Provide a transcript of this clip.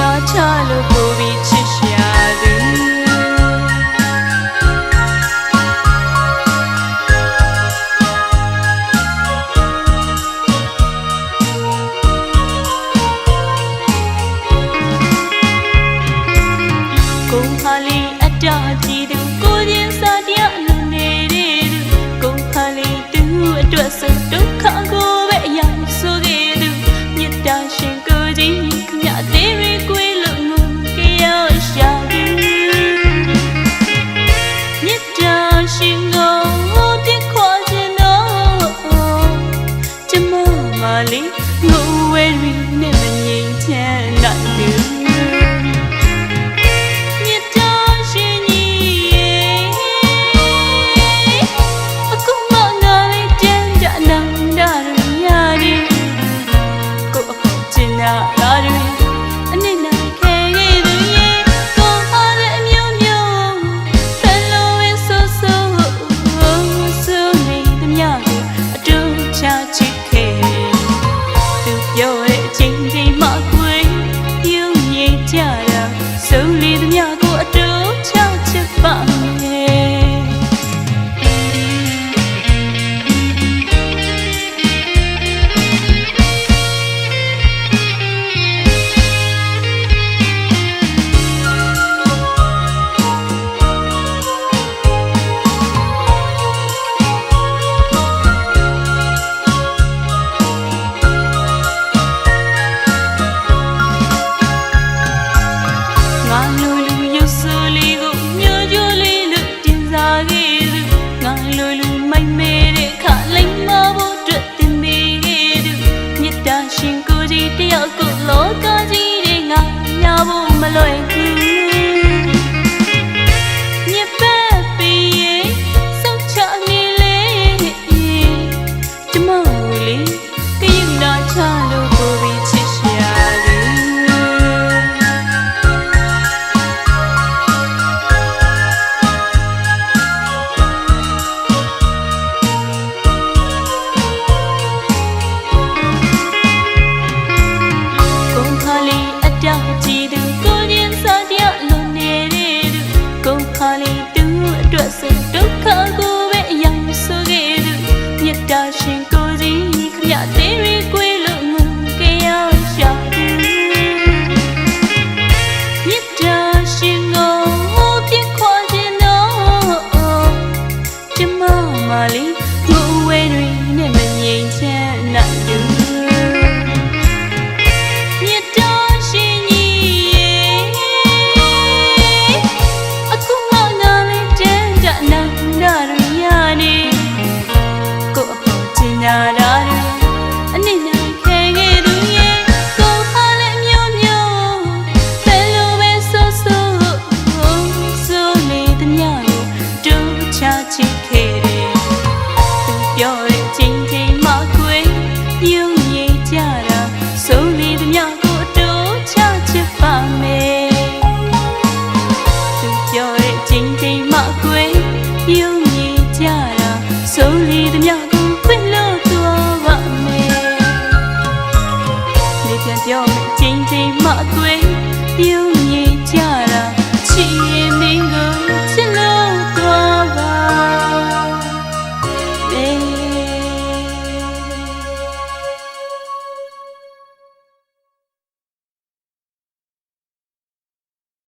နာချလို့ပူပြီးချစ်ရှာသူကိုယ်ဟာလေးအတားကြည့်သူကိုရင် အိမ်မေတဲ့ခလိမ်မဖို့တွေ့တင်မေသူမြတ်တာရှင်ကိုကြီးတယောက်ကိုလောကကြီးတွေငါညာဖို့မလွယ်ဘူးမြတ်ပဲပေးရင်စောင့်ချနေလေကျမလေး ချစ်ခဲ့တယ်သူပြောတဲ့ချိန်ချိန်မှာခွေယုံရည်ကြတာဆုံးလေသမျှကိုအတူချချစ်ပါမယ်သူပြောတဲ့ချိန်ချိန်မှာခွေယုံရည်ကြတာဆုံးလေသမျှကိုခွင့်လို့သွားပါမယ်နေပြန်ပြောမယ်ချိန်ချိန်မှာခွေယုံ